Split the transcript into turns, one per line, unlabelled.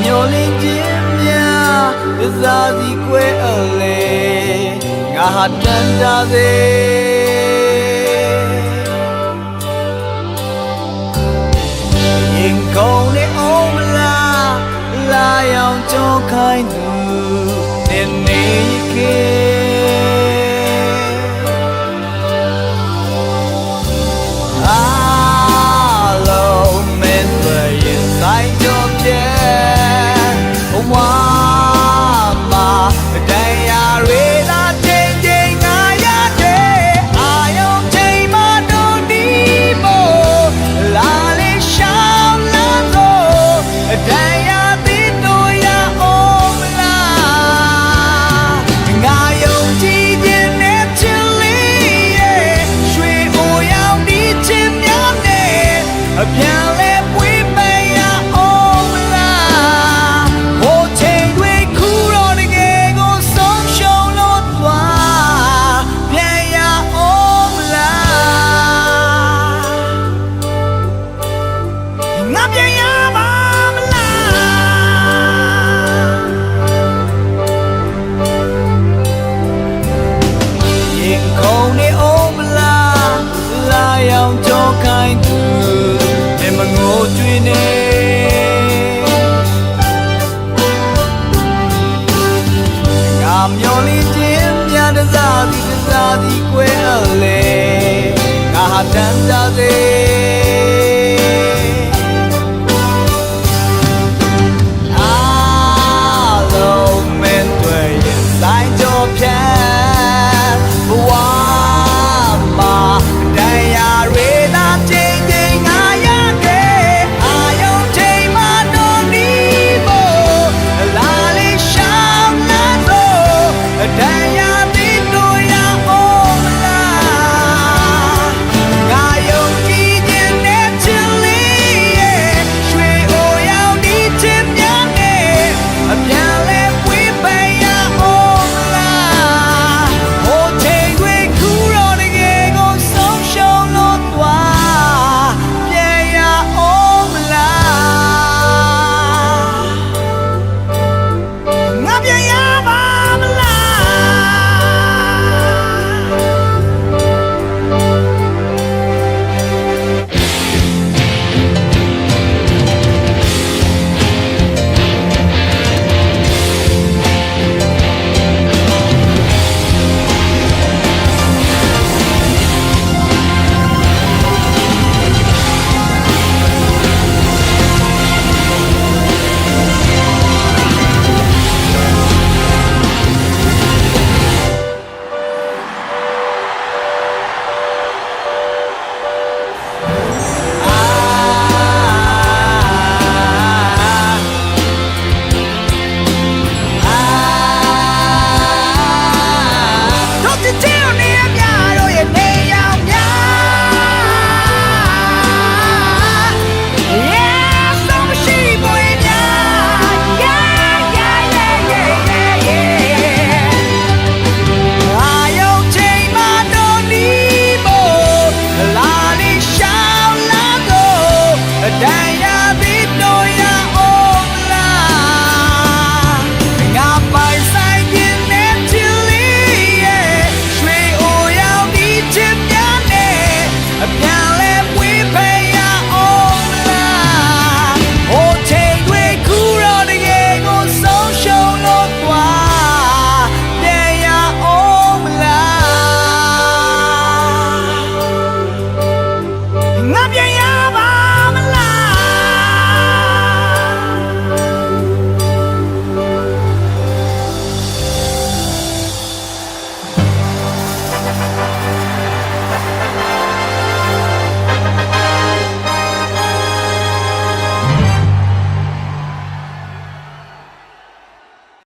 မျောလင်းခြင်းများသစ္စာစီကွဲအလဲငါဟာတန်တာစေရင်ကောင်းနဲ့အောင်မလားလာရောက်ကြောင်းခိုင်းသူနေနေခဲ့ တန်တာသေး